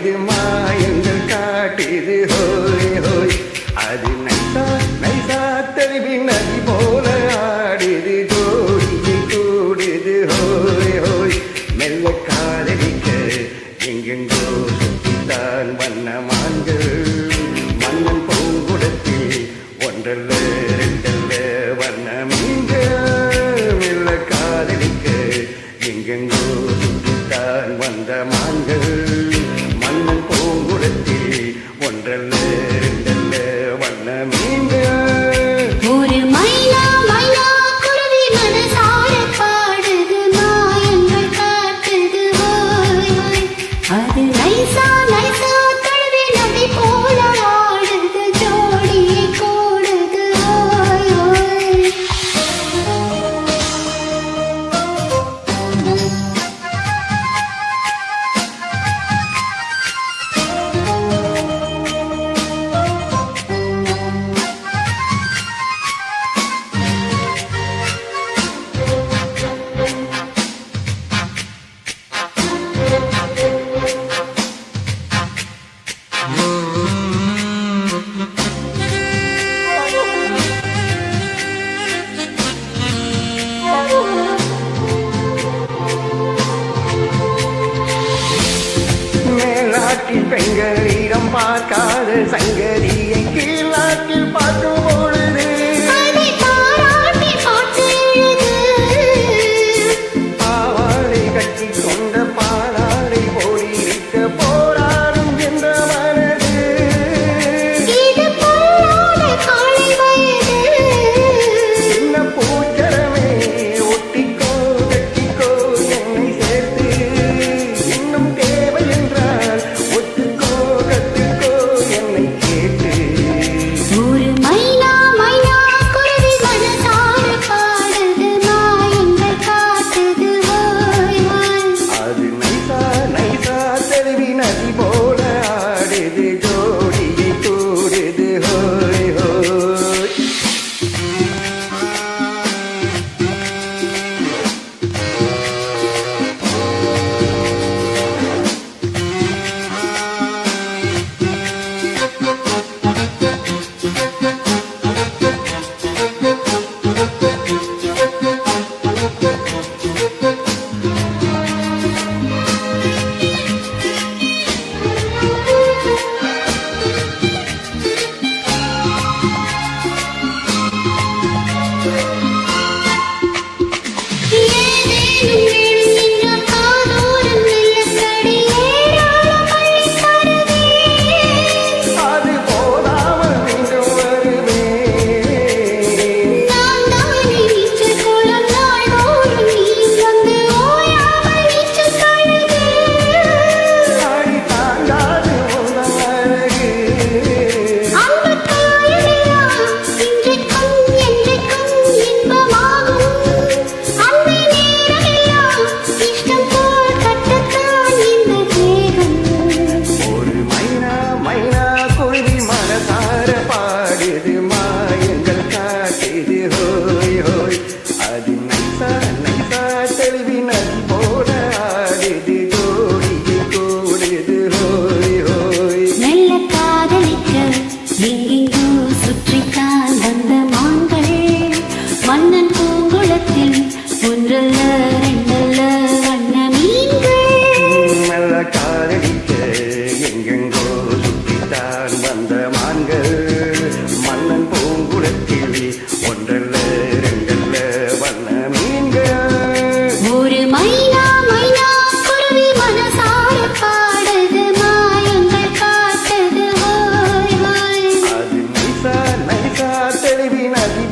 இது மாயங்கள் காட்டுது ஹோய் ஹோய் அது நைசா நைசா தெரிவி நதி போல ஆடுது ஜோடி கூடுது ஹோய் ஹோய் மெல்ல காதலிக்க எங்கெங்கோ சுத்தித்தான் வண்ண மான்கள். மன்னன் பூங்குடத்தில் ஒன்றல்ல வந்த மான்கள். பூங்குளத்தில் ஒன்றல்ல பார்க்காத சங்க anymore. divina divina